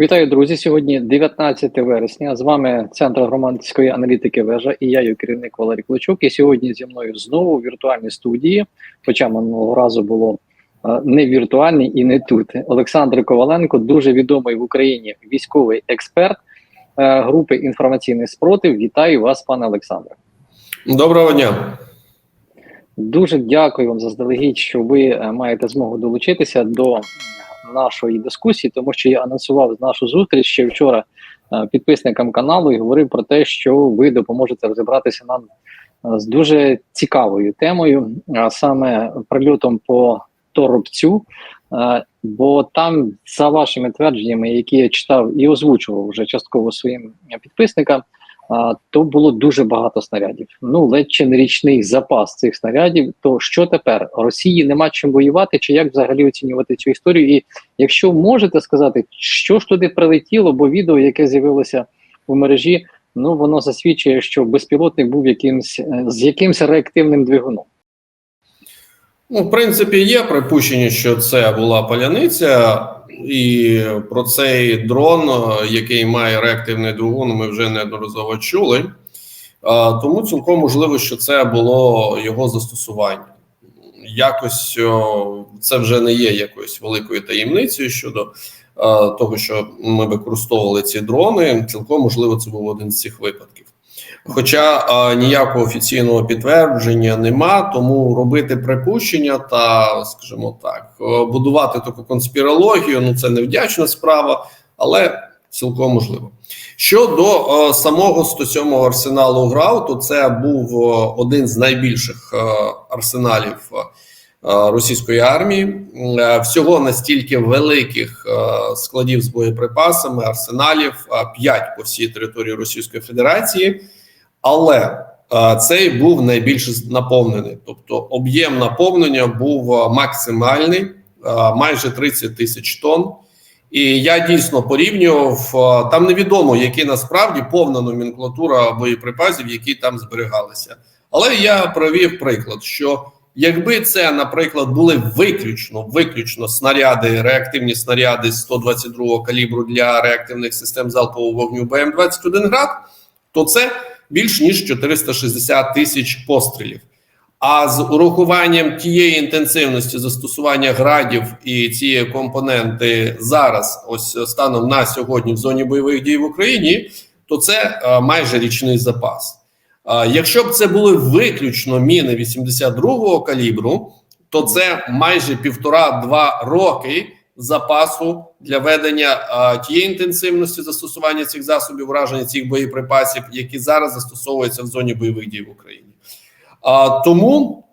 Вітаю, друзі! Сьогодні 19 вересня. З вами Центр громадської аналітики Вежа і я, її керівник Валерій Клочук. І сьогодні зі мною знову в віртуальній студії. Хоча минулого разу було е, не віртуальний і не тут. Олександр Коваленко, дуже відомий в Україні військовий експерт е, групи інформаційний спротив. Вітаю вас, пане Олександре. Доброго дня. Дуже дякую вам заздалегідь, що ви е, маєте змогу долучитися до нашої дискусії, тому що я анонсував нашу зустріч ще вчора е, підписникам каналу і говорив про те, що ви допоможете розібратися нам е, з дуже цікавою темою, а саме прильотом по торопцю. Е, Бо там, за вашими твердженнями, які я читав і озвучував вже частково своїм підписникам, а, то було дуже багато снарядів. Ну, ледь чи не річний запас цих снарядів. То що тепер? Росії нема чим воювати, чи як взагалі оцінювати цю історію? І якщо можете сказати, що ж туди прилетіло, бо відео, яке з'явилося в мережі, ну воно засвідчує, що безпілотник був якимсь е, з якимсь реактивним двигуном. Ну, в принципі, є припущення, що це була паляниця, і про цей дрон, який має реактивний двигун, ми вже неодноразово чули. Тому цілком можливо, що це було його застосування. Якось це вже не є якоюсь великою таємницею щодо того, що ми використовували ці дрони. Цілком можливо, це був один з цих випадків. Хоча а, ніякого офіційного підтвердження нема, тому робити припущення та, скажімо так, е, будувати таку конспірологію ну це невдячна справа, але цілком можливо. Щодо е, самого 107-го арсеналу ГРАУ, то це був е, один з найбільших е, арсеналів російської армії. Всього настільки великих складів з боєприпасами, арсеналів, 5 по всій території Російської Федерації. Але е, цей був найбільш наповнений, тобто об'єм наповнення був е, максимальний, е, майже 30 тисяч тонн. І я дійсно порівнював там невідомо, які насправді повна номенклатура боєприпасів, які там зберігалися. Але я провів приклад, що якби це, наприклад, були виключно виключно снаряди, реактивні снаряди 122 калібру для реактивних систем залпового вогню БМ-21 град, то це більш ніж 460 тисяч пострілів. А з урахуванням тієї інтенсивності застосування градів і цієї компоненти зараз, ось станом на сьогодні, в зоні бойових дій в Україні, то це а, майже річний запас. Якщо б це були виключно міни 82-го калібру, то це майже півтора-два роки запасу для ведення тієї інтенсивності застосування цих засобів враження цих боєприпасів, які зараз застосовуються в зоні бойових дій в Україні. А, тому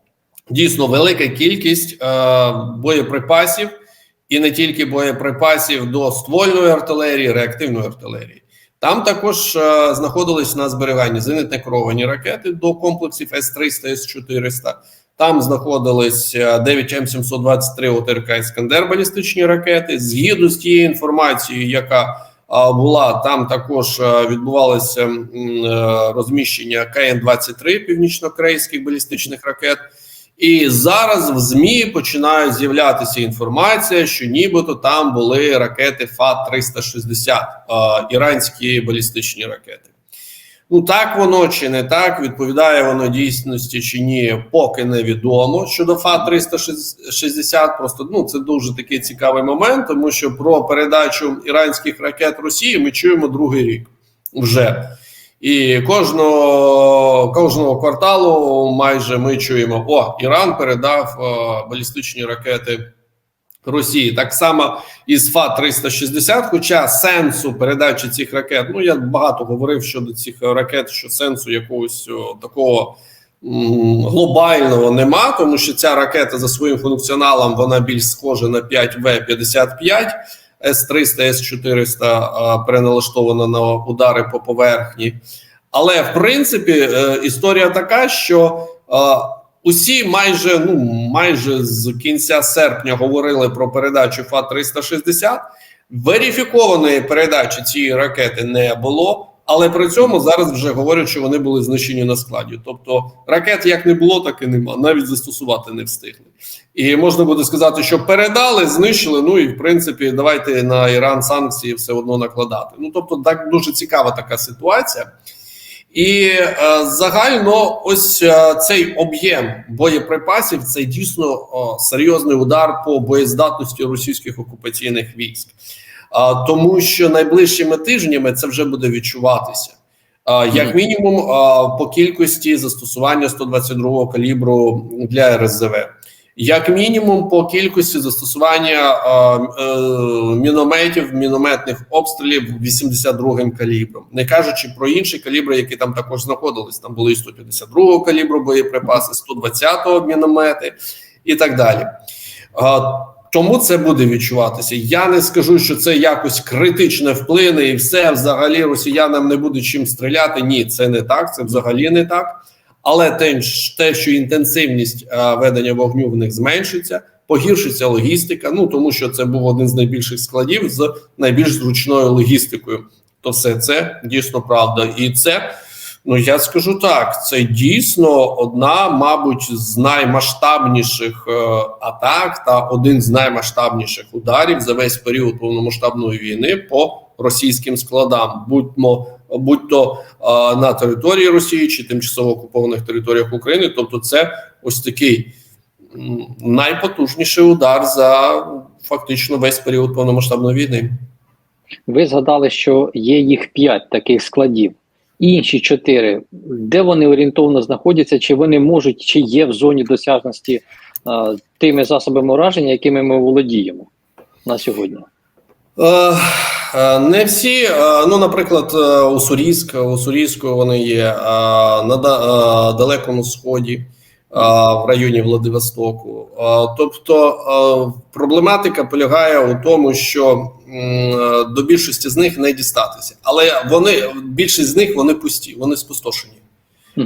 дійсно велика кількість боєприпасів, і не тільки боєприпасів до ствольної артилерії, реактивної артилерії. Там також а, знаходились на зберіганні зенитно керовані ракети до комплексів С-300, С-400. Там знаходились 9 М723 ОТРК Іскандер балістичні ракети. Згідно з тією інформацією, яка була там, також відбувалося е, розміщення КН-23 північно-корейських балістичних ракет. І зараз в ЗМІ починає з'являтися інформація, що нібито там були ракети ФАТ-360, іранські балістичні ракети. Ну так воно чи не так, відповідає воно дійсності чи ні, поки невідомо щодо ФА 360 Просто ну це дуже такий цікавий момент, тому що про передачу іранських ракет Росії ми чуємо другий рік вже. І кожного кожного кварталу майже ми чуємо: о, Іран передав о, балістичні ракети Росії. Так само із ФА 360 Хоча сенсу передачі цих ракет, ну я багато говорив щодо цих ракет, що сенсу якогось такого м, глобального нема, тому що ця ракета за своїм функціоналом вона більш схожа на 5В55. С-300, С-400 переналаштована на удари по поверхні. Але в принципі е, історія така, що е, усі майже ну майже з кінця серпня говорили про передачу ФА 360 Верифікованої передачі цієї ракети не було. Але при цьому зараз вже говорять, що вони були знищені на складі. Тобто ракет як не було, так і нема. Навіть застосувати не встигли. І можна буде сказати, що передали, знищили. Ну і в принципі, давайте на Іран санкції все одно накладати. Ну тобто, так дуже цікава така ситуація. І е, загально, ось е, цей об'єм боєприпасів це дійсно о, серйозний удар по боєздатності російських окупаційних військ, а, тому що найближчими тижнями це вже буде відчуватися. Як мінімум, по кількості застосування 122 калібру для РСЗВ, як мінімум, по кількості застосування а, е, мінометів, мінометних обстрілів 82-м калібром, не кажучи про інші калібри, які там також знаходились. Там були і 152-го калібру боєприпаси, 120-го міномети і так далі. А, тому це буде відчуватися. Я не скажу, що це якось критично вплине, і все взагалі росіянам не буде чим стріляти. Ні, це не так. Це взагалі не так. Але те, те що інтенсивність а, ведення вогню в них зменшиться, погіршиться логістика. Ну тому що це був один з найбільших складів з найбільш зручною логістикою. То все це дійсно правда, і це. Ну, я скажу так: це дійсно одна, мабуть, з наймасштабніших е, атак та один з наймасштабніших ударів за весь період повномасштабної війни по російським складам, будь-мо будь-то е, на території Росії чи тимчасово окупованих територіях України. Тобто, це ось такий найпотужніший удар за фактично весь період повномасштабної війни. Ви згадали, що є їх п'ять таких складів. Інші чотири, де вони орієнтовно знаходяться, чи вони можуть, чи є в зоні досяжності е, тими засобами ураження, якими ми володіємо на сьогодні? Е, е, Не всі, е, ну, наприклад, у Сурійськ, у Сурійську вони є на далекому сході, в районі Владивостоку. Тобто проблематика полягає у тому, що до більшості з них не дістатися, але вони більшість з них вони пусті, вони спустошені.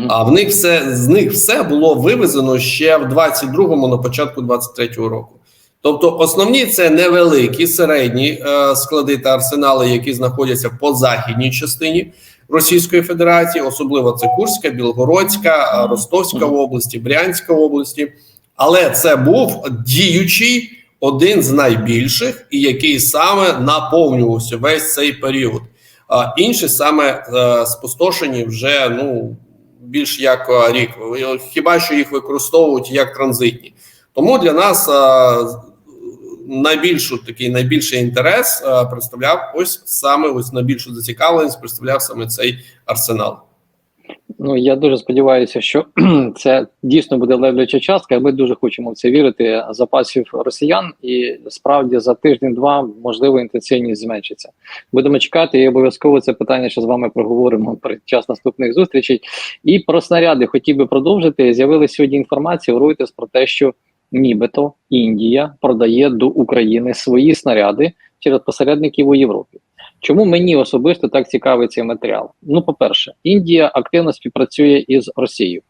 А в них все з них все було вивезено ще в 22-му, на початку 23-го року. Тобто, основні це невеликі середні е, склади та арсенали, які знаходяться по західній частині Російської Федерації, особливо це Курська, Білгородська, е, Ростовська області, Брянська області. Але це був діючий один з найбільших, і який саме наповнювався весь цей період. А інші саме е, спустошені вже ну більш як рік. Хіба що їх використовують як транзитні? Тому для нас е, найбільшу такий найбільший інтерес е, представляв ось саме ось найбільшу зацікавленість представляв саме цей арсенал. Ну я дуже сподіваюся, що це дійсно буде левляча частка. Ми дуже хочемо в це вірити. Запасів росіян, і справді за тиждень-два можливо інтенсивність зменшиться. Будемо чекати, і обов'язково це питання ще з вами проговоримо під час наступних зустрічей. І про снаряди хотів би продовжити. З'явилася сьогодні інформація у Reuters про те, що нібито Індія продає до України свої снаряди через посередників у Європі. Чому мені особисто так цікавий цей матеріал? Ну, по-перше, Індія активно співпрацює із Росією.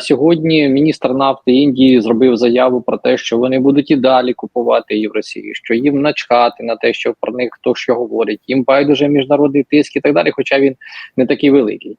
Сьогодні міністр нафти Індії зробив заяву про те, що вони будуть і далі купувати її в Росії, що їм начхати на те, що про них хто що говорить, їм байдуже міжнародний тиск і так далі, хоча він не такий великий.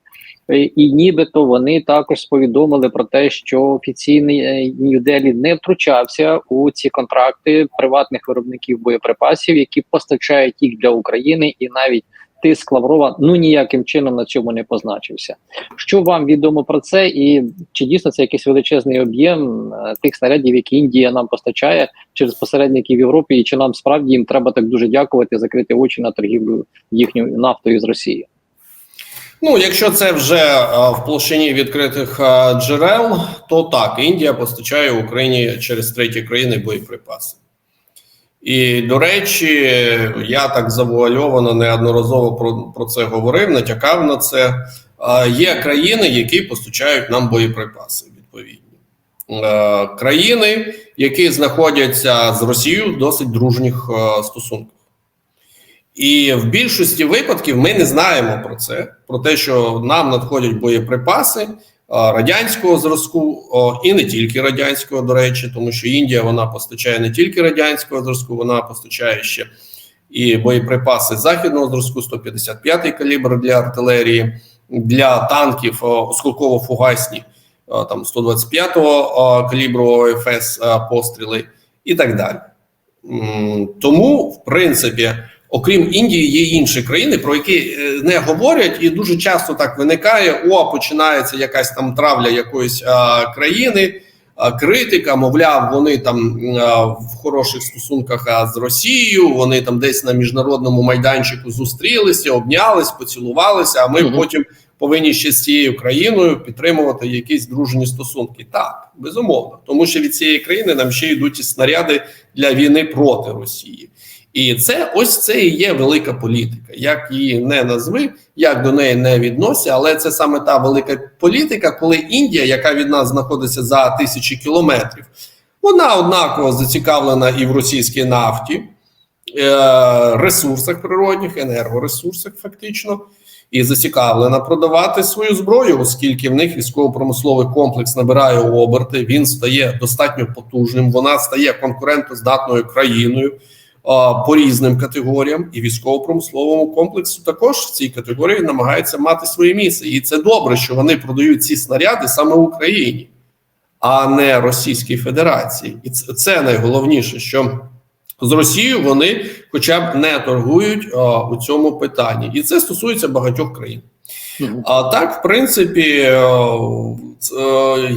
Е, І нібито вони також повідомили про те, що офіційний е, Нью-Делі не втручався у ці контракти приватних виробників боєприпасів, які постачають їх для України, і навіть тиск Лаврова ну ніяким чином на цьому не позначився. Що вам відомо про це, і чи дійсно це якийсь величезний об'єм е, тих снарядів, які Індія нам постачає через посередників в Європі, і чи нам справді їм треба так дуже дякувати, закрити очі на торгівлю їхньою нафтою з Росії? Ну, якщо це вже е, в площині відкритих е, джерел, то так, Індія постачає Україні через треті країни боєприпаси. І до речі, я так завуальовано неодноразово про, про це говорив, натякав на це. Е, Є країни, які постачають нам боєприпаси відповідні. Країни, які знаходяться з Росією в досить дружніх стосунках. І в більшості випадків ми не знаємо про це, про те, що нам надходять боєприпаси радянського зразку, і не тільки радянського, до речі, тому що Індія вона постачає не тільки радянського зразку, вона постачає ще і боєприпаси західного зразку, 155-й калібр для артилерії, для танків е, осколково-фугасні, е, там 125-го е, калібру ОФС е, постріли і так далі. Тому, в принципі, окрім Індії, є інші країни, про які е, не говорять, і дуже часто так виникає: о, починається якась там травля якоїсь а, країни, а, критика, мовляв, вони там а, в хороших стосунках а, з Росією, вони там десь на міжнародному майданчику зустрілися, обнялись, поцілувалися. А ми Мгм. потім повинні ще з цією країною підтримувати якісь дружні стосунки. Так, безумовно, тому що від цієї країни нам ще йдуть і снаряди для війни проти Росії. І це ось це і є велика політика. Як її не назви, як до неї не відносять, але це саме та велика політика, коли Індія, яка від нас знаходиться за тисячі кілометрів, вона однаково зацікавлена і в російській нафті, е, ресурсах природних, енергоресурсах, фактично, і зацікавлена продавати свою зброю, оскільки в них військово-промисловий комплекс набирає оберти, він стає достатньо потужним, вона стає конкурентоздатною країною по різним категоріям, і військово-промисловому комплексу також в цій категорії намагається мати своє місце. І це добре, що вони продають ці снаряди саме в Україні, а не Російській Федерації. І це, найголовніше, що з Росією вони хоча б не торгують а, у цьому питанні, і це стосується багатьох країн. А так, в принципі, е,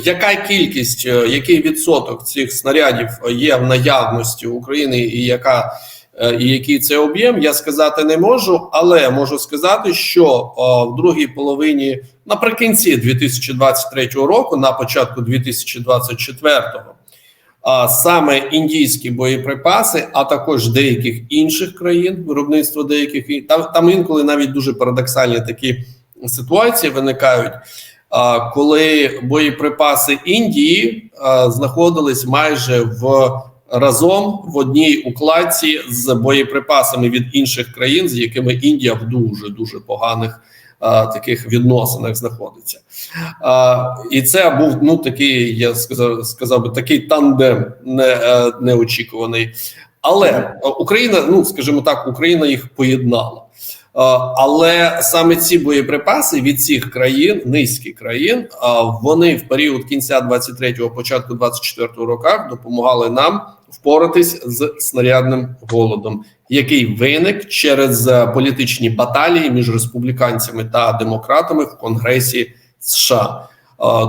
яка кількість, е, який відсоток цих снарядів є в наявності України, і яка е, і який це об'єм, я сказати не можу, але можу сказати, що е, в другій половині наприкінці 2023 року, на початку 2024 а саме індійські боєприпаси, а також деяких інших країн, виробництво деяких там, там інколи навіть дуже парадоксальні такі ситуації виникають. Коли боєприпаси Індії знаходились майже в разом в одній укладці з боєприпасами від інших країн, з якими Індія в дуже дуже поганих таких відносинах знаходиться. І це був ну такий, я сказав, сказав би, такий тандем не, е, неочікуваний. Але Україна, ну скажімо так, Україна їх поєднала. Е, Але саме ці боєприпаси від цих країн, низки країн, е, вони в період кінця 23-го, початку 24-го роках допомагали нам впоратись з снарядним голодом, який виник через е, політичні баталії між республіканцями та демократами в Конгресі США.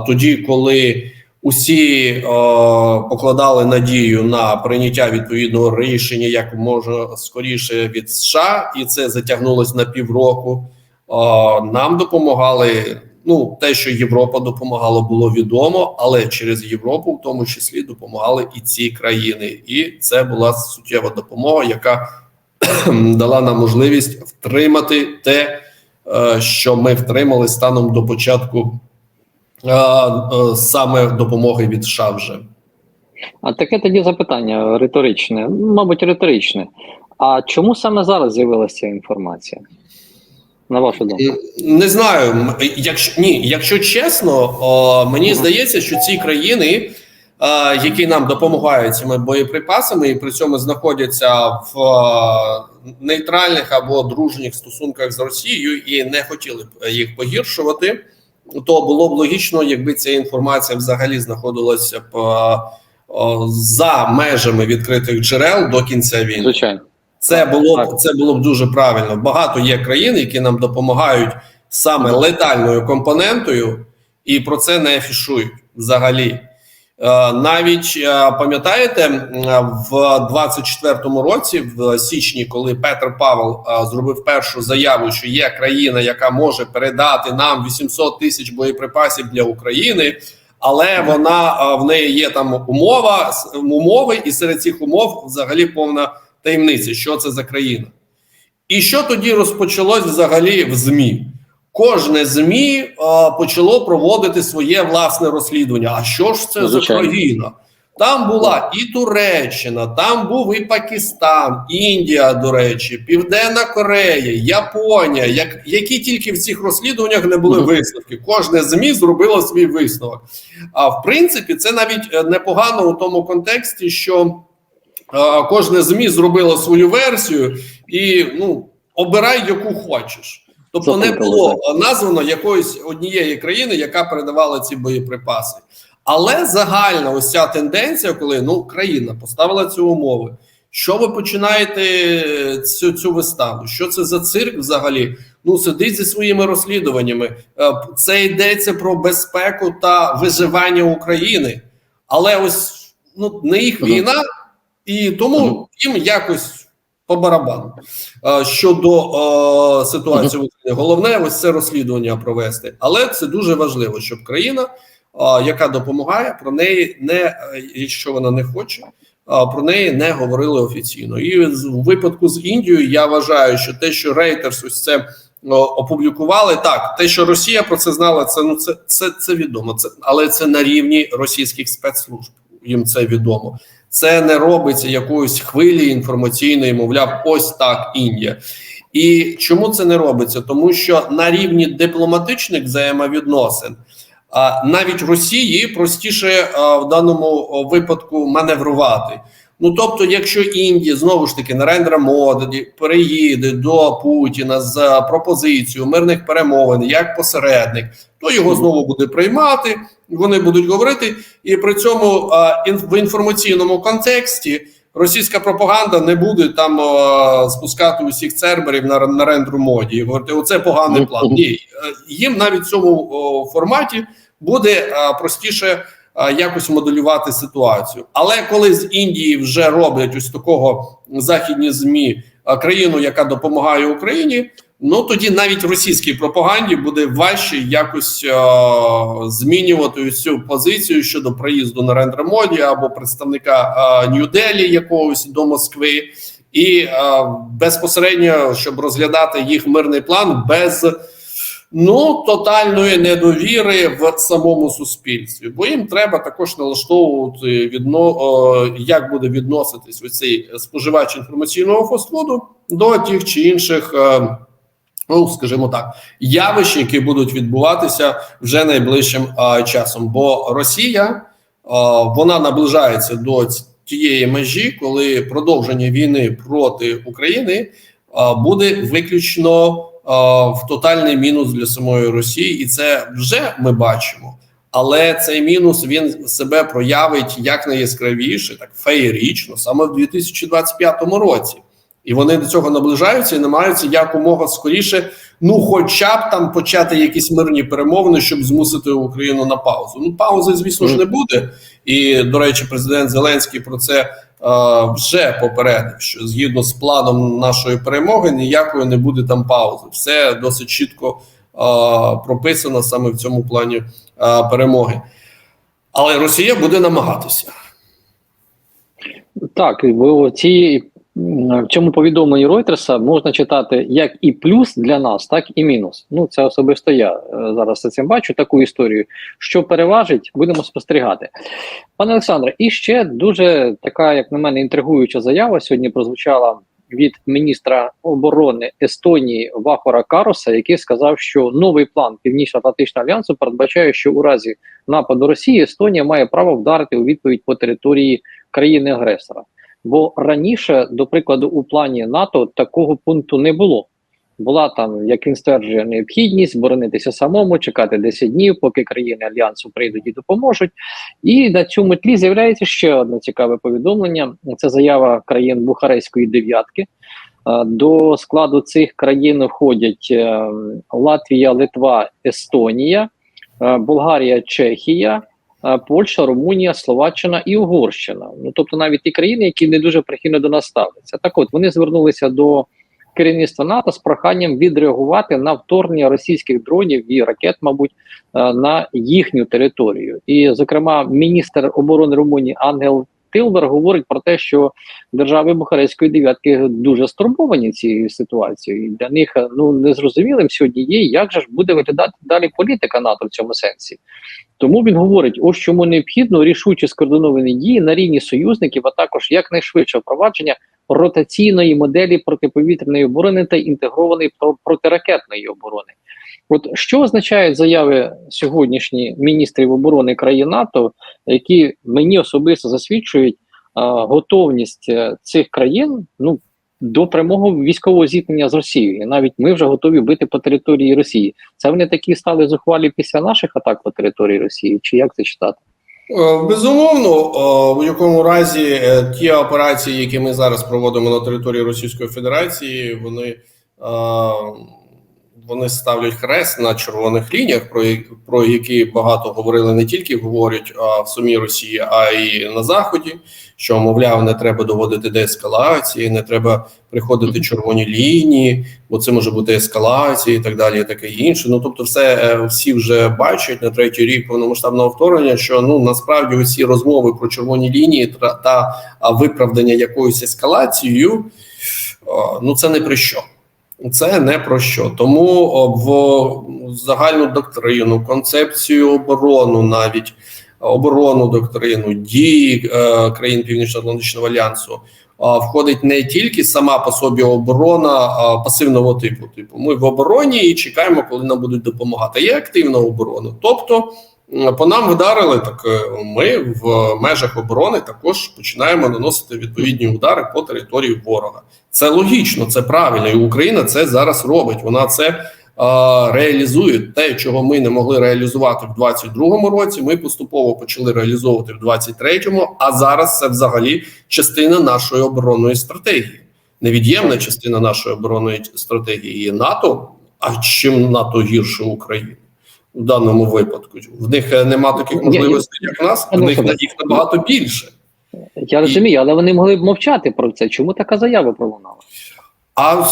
Тоді, коли усі е, покладали надію на прийняття відповідного рішення як може скоріше від США, і це затягнулось на півроку. Е, нам допомагали. Ну, те, що Європа допомагала, було відомо, але через Європу, в тому числі, допомагали і ці країни, і це була суттєва допомога, яка дала нам можливість втримати те, е, що ми втримали станом до початку саме допомоги від США вже. А таке тоді запитання риторичне, мабуть, риторичне. А чому саме зараз з'явилася ця інформація? На вашу думку? Не знаю, якщо ні, якщо чесно, о, мені здається, що ці країни, е, які нам допомагають цими боєприпасами, і при цьому знаходяться в е, нейтральних або дружніх стосунках з Росією і не хотіли б їх погіршувати, то було б логічно, якби ця інформація взагалі знаходилася б е, о, за межами відкритих джерел до кінця війни. Звичайно. Це було б це було б дуже правильно. Багато є країн, які нам допомагають саме летальною компонентою, і про це не афішують взагалі. Е, Навіть е, пам'ятаєте, в 24-му році, в січні, коли Петр Павел е, зробив першу заяву, що є країна, яка може передати нам 800 тисяч боєприпасів для України, але вона в неї є там умова умови, і серед цих умов взагалі повна таємниця, що це за країна. І що тоді розпочалось взагалі в ЗМІ? Кожне ЗМІ е, почало проводити своє власне розслідування. А що ж це Звичайно. за країна? Там була і Туреччина, там був і Пакистан, Індія, до речі, Південна Корея, Японія. Як, які тільки в цих розслідуваннях не були висновки. Кожне ЗМІ зробило свій висновок. А в принципі, це навіть е, непогано у тому контексті, що е, кожне ЗМІ зробило свою версію, і ну обирай яку хочеш. Тобто не було названо якоїсь однієї країни, яка передавала ці боєприпаси. Але загальна ось ця тенденція, коли ну країна поставила ці умови. Що ви починаєте цю цю виставу? Що це за цирк взагалі? Ну сидить зі своїми розслідуваннями. Е, Це йдеться про безпеку та виживання України, але ось ну не їх війна, і тому їм якось по барабану. Щодо е, ситуації в Україні, головне ось це розслідування провести. Але це дуже важливо, щоб країна, е, яка допомагає, про неї не якщо вона не хоче. Про неї не говорили офіційно, і у випадку з Індією я вважаю, що те, що Reuters ось це о, опублікували, так те, що Росія про це знала, це ну це це, це відомо. Це але це на рівні російських спецслужб. Їм це відомо. Це не робиться якоїсь хвилі інформаційної, мовляв, ось так Індія. І чому це не робиться? Тому що на рівні дипломатичних взаємовідносин а, навіть Росії простіше в даному випадку маневрувати. Ну тобто, якщо Індія знову ж таки Нарендра Моді переїде до Путіна з пропозицією мирних перемовин як посередник, то його знову буде приймати. Вони будуть говорити, і при цьому а, ін, в інформаційному контексті російська пропаганда не буде там а, спускати усіх церберів на Нарендру Моді і говорити, оце поганий план. Ні, е, їм навіть в цьому о, форматі буде а, простіше якось моделювати ситуацію. Але коли з Індії вже роблять ось такого західні змі країну, яка допомагає Україні. Ну тоді навіть російській пропаганді буде важче якось е, змінювати цю позицію щодо приїзду на Рендра Моді або представника е, Нью-Делі якогось до Москви, і е, безпосередньо щоб розглядати їх мирний план без ну тотальної недовіри в самому суспільстві. Бо їм треба також налаштовувати відно, е, як буде відноситись оцей споживач інформаційного фастфуду до тих чи інших. Е, Ну, скажімо так, явищ, які будуть відбуватися вже найближчим а, часом. Бо Росія а, вона наближається до тієї межі, коли продовження війни проти України а, буде виключно в тотальний мінус для самої Росії, і це вже ми бачимо. Але цей мінус він себе проявить як найяскравіше, так феєрічно, саме в 2025 році. І вони до цього наближаються і намагаються якомога скоріше, ну, хоча б там почати якісь мирні перемовини, щоб змусити Україну на паузу. Ну, паузи, звісно ж, не буде. І до речі, президент Зеленський про це вже попередив, що згідно з планом нашої перемоги ніякої не буде там паузи. Все досить чітко е, прописано саме в цьому плані е, перемоги. Але Росія буде намагатися. Так, в ці в цьому повідомленні Ройтерса можна читати як і плюс для нас, так і мінус. Ну це особисто я е, зараз за цим бачу таку історію. Що переважить, будемо спостерігати. Пане Олександре, і ще дуже така, як на мене, інтригуюча заява сьогодні прозвучала від міністра оборони Естонії Вахора Кароса, який сказав, що новий план Північно-Атлантичного альянсу передбачає, що у разі нападу Росії Естонія має право вдарити у відповідь по території країни-агресора. Бо раніше, до прикладу, у плані НАТО такого пункту не було. Була там, як він стверджує, необхідність боронитися самому, чекати 10 днів, поки країни альянсу прийдуть і допоможуть. І на цьому тлі з'являється ще одне цікаве повідомлення: це заява країн Бухарестської дев'ятки. До складу цих країн входять е, Латвія, Литва, Естонія, е, Болгарія, Чехія. Польща, Румунія, Словаччина і Угорщина. Ну тобто навіть ті країни, які не дуже прихильно до нас ставляться. Так, от вони звернулися до керівництва НАТО з проханням відреагувати на вторгнення російських дронів і ракет, мабуть, на їхню територію. І, зокрема, міністр оборони Румунії Ангел Тилбер говорить про те, що держави Бухарестської дев'ятки дуже стурбовані цією ситуацією. І для них ну незрозумілим сьогодні є, як же ж буде виглядати далі політика НАТО в цьому сенсі. Тому він говорить: ось чому необхідно рішучі скоординовані дії на рівні союзників, а також якнайшвидше впровадження ротаційної моделі протиповітряної оборони та інтегрованої протиракетної оборони. От що означають заяви сьогоднішні міністрів оборони країн НАТО, які мені особисто засвідчують а, готовність цих країн, ну до прямого військового зіткнення з Росією. І навіть ми вже готові бити по території Росії. Це вони такі стали зухвалі після наших атак по території Росії, чи як це читати? Е, Безумовно, е, в якому разі е, ті операції, які ми зараз проводимо на території Російської Федерації, вони, е, вони ставлять хрест на червоних лініях, про, про які багато говорили не тільки говорять а, в самій Росії, а й на Заході. Що мовляв, не треба доводити до ескалації, не треба приходити червоні лінії, бо це може бути ескалація і так далі, і таке інше. Ну тобто, все е, всі вже бачать на третій рік повномасштабного вторгнення, що ну насправді усі розмови про червоні лінії та, та а, виправдання якоюсь ескалацією, ну це не про що. Це не про що. Тому в загальну доктрину, концепцію оборону, навіть оборонну доктрину, дії е, країн Північно-Атлантичного альянсу входить не тільки сама по собі оборона пасивного типу. Типу, ми в обороні і чекаємо, коли нам будуть допомагати. Є активна оборона. Тобто по нам вдарили, так е, ми в межах оборони також починаємо наносити відповідні удари по території ворога. Це логічно, це правильно, і Україна це зараз робить. Вона це реалізує те, чого ми не могли реалізувати в 22-му році. Ми поступово почали реалізовувати в 23-му, а зараз це взагалі частина нашої оборонної стратегії, невід'ємна частина нашої оборонної стратегії НАТО. А чим НАТО гірше України в даному випадку? В них е, нема таких можливостей, як в нас. В них добре. їх набагато більше. Я розумію, але вони могли б мовчати про це. Чому така заява пролунала? А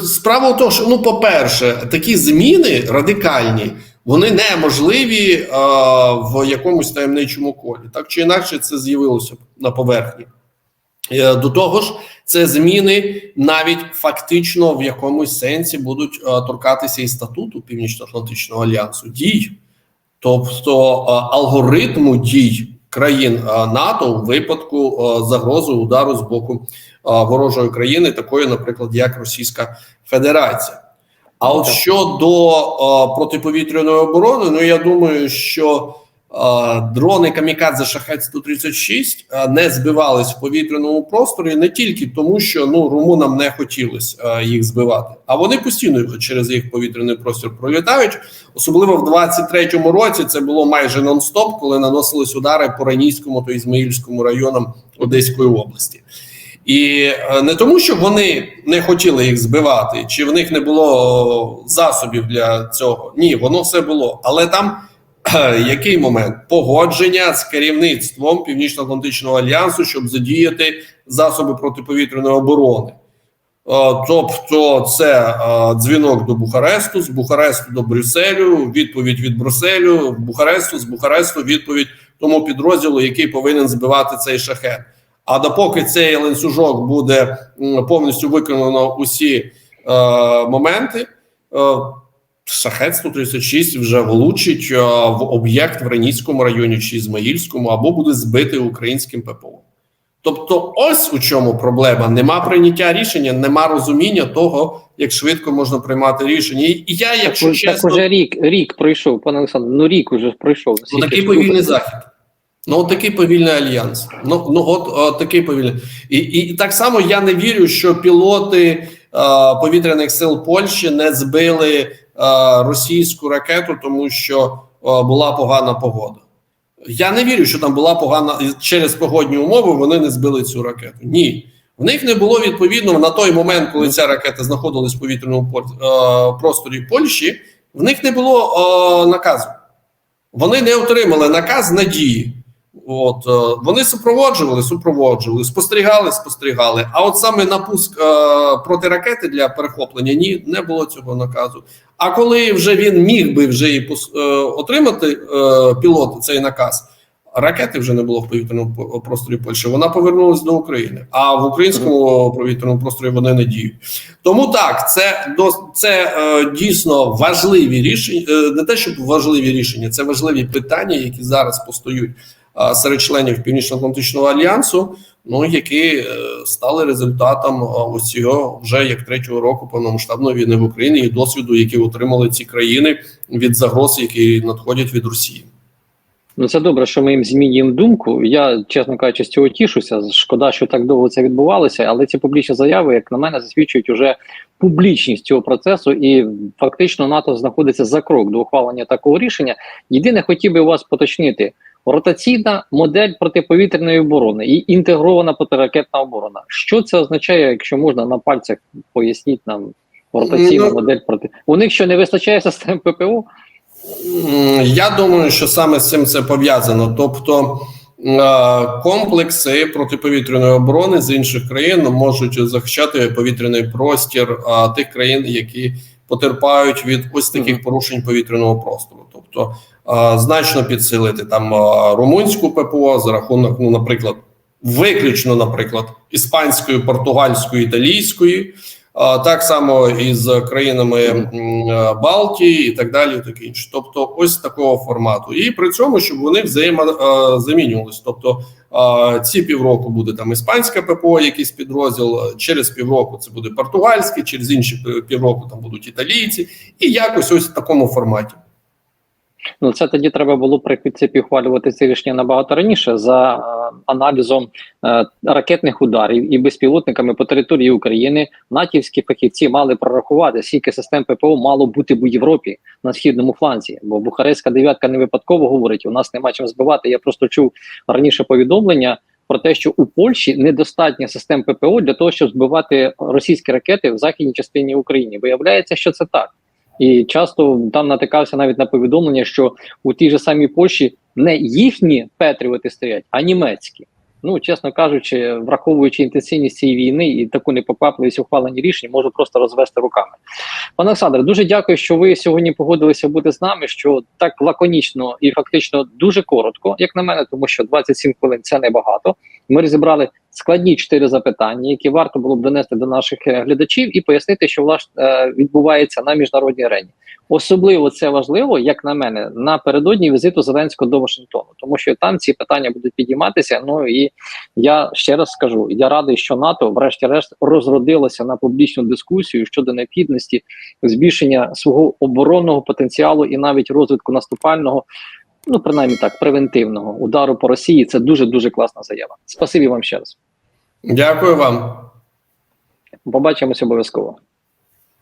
справа в тому, що ну, по-перше, такі зміни радикальні, вони неможливі а, в якомусь таємничому колі. Так чи інакше, це з'явилося на поверхні. Е, До того ж, це зміни навіть фактично в якомусь сенсі будуть торкатися і статуту Північно-Атлантичного альянсу дій, тобто алгоритму дій країн НАТО у випадку загрози удару з боку ворожої країни, такої, наприклад, як Російська Федерація. А от щодо протиповітряної оборони, ну я думаю, що дрони Камікадзе Шахет 136 а, не збивались в повітряному просторі не тільки тому, що ну румунам не хотілося їх збивати, а вони постійно через їх повітряний простір пролітають. Особливо в 23-му році це було майже нон-стоп, коли наносились удари по Ранійському та Ізмаїльському районам Одеської області. І е, не тому, що вони не хотіли їх збивати, чи в них не було засобів для цього. Ні, воно все було. Але там який момент? Погодження з керівництвом Північно-Атлантичного альянсу, щоб задіяти засоби протиповітряної оборони. Е, Тобто, це е, дзвінок до Бухаресту, з Бухаресту до Брюсселю, відповідь від Брюсселю, Бухаресту, з Бухаресту відповідь тому підрозділу, який повинен збивати цей шахет. А допоки цей ланцюжок буде повністю виконано усі е, моменти, е, шахет 136 вже влучить е, в об'єкт в Ренійському районі чи Ізмаїльському, або буде збитий українським ППО. Тобто, ось у чому проблема. Нема прийняття рішення, нема розуміння того, як швидко можна приймати рішення. І я, якщо так, чесно, так уже рік, рік пройшов, пане Олександр. Ну рік уже пройшов. Ну, такий повільний захід. Ну, от такий повільний альянс. Ну, ну от, от такий повільний. І, і так само я не вірю, що пілоти повітряних сил Польщі не збили російську ракету, тому що була погана погода. Я не вірю, що там була погана через погодні умови. Вони не збили цю ракету. Ні. В них не було відповідно на той момент, коли ця ракета знаходилась в повітряному просторі Польщі. В них не було наказу. Вони не отримали наказ надії. От е, вони супроводжували, супроводжували, спостерігали, спостерігали. А от саме напуск е, проти ракети для перехоплення ні, не було цього наказу. А коли вже він міг би вже і пос- е, отримати е, пілот цей наказ, ракети вже не було в повітряному просторі Польщі. Вона повернулася до України, а в українському повітряному просторі вони не діють. Тому так, це це е, дійсно важливі рішення, е, не те, щоб важливі рішення, це важливі питання, які зараз постають серед членів Північно-Атлантичного альянсу, ну які е, стали результатом е, ось цього вже як третього року повномасштабної війни в Україні і досвіду, який отримали ці країни від загроз, які надходять від Росії. Ну це добре, що ми їм змінюємо думку. Я, чесно кажучи, з цього тішуся. Шкода, що так довго це відбувалося, але ці публічні заяви, як на мене, засвідчують уже публічність цього процесу, і фактично НАТО знаходиться за крок до ухвалення такого рішення. Єдине, хотів би вас поточнити. Ротаційна модель протиповітряної оборони і інтегрована протиракетна оборона. Що це означає, якщо можна на пальцях поясніть нам ротаційна Ну, модель проти у них що не вистачає систем ППО? Я думаю, що саме з цим це пов'язано. Тобто е, комплекси протиповітряної оборони з інших країн можуть захищати повітряний простір тих країн, які потерпають від ось таких порушень повітряного простору. Тобто значно підсилити там е, румунську ППО за рахунок, ну, наприклад, виключно, наприклад, іспанської, португальської, італійської. А, Так само і з країнами е, Балтії і так далі, і таке інше. Тобто, ось такого формату. І при цьому, щоб вони взаємозамінювалися. Тобто, ці півроку буде там іспанська ППО, якийсь підрозділ. Через півроку це буде португальський, через інші півроку там будуть італійці, і якось ось в такому форматі. Ну це тоді треба було при принципі ухвалювати це рішення набагато раніше за е, аналізом е, ракетних ударів і безпілотниками по території України. Натівські фахівці мали прорахувати, скільки систем ППО мало бути в Європі на східному фланзі. Бо Бухарестська дев'ятка не випадково говорить: у нас нема чим збивати. Я просто чув раніше повідомлення. Про те, що у Польщі недостатньо систем ППО для того, щоб збивати російські ракети в західній частині України. Виявляється, що це так. І часто там натикався навіть на повідомлення, що у тій же самій Польщі не їхні петріоти стоять, а німецькі. Ну, чесно кажучи, враховуючи інтенсивність цієї війни і таку непоквапливість ухвалення рішень, можу просто розвести руками. Пане Олександре, дуже дякую, що ви сьогодні погодилися бути з нами. Що так лаконічно і фактично дуже коротко, як на мене, тому що 27 хвилин це небагато. Ми розібрали складні чотири запитання, які варто було б донести до наших е, глядачів, і пояснити, що власне відбувається на міжнародній арені. Особливо це важливо, як на мене, напередодні візиту Зеленського до Вашингтону, тому що там ці питання будуть підійматися. Ну і я ще раз скажу: я радий, що НАТО, врешті-решт, розродилося на публічну дискусію щодо необхідності збільшення свого оборонного потенціалу і навіть розвитку наступального. Ну, принаймні так, превентивного удару по Росії це дуже дуже класна заява. Спасибі вам ще раз. Дякую вам. Побачимось обов'язково.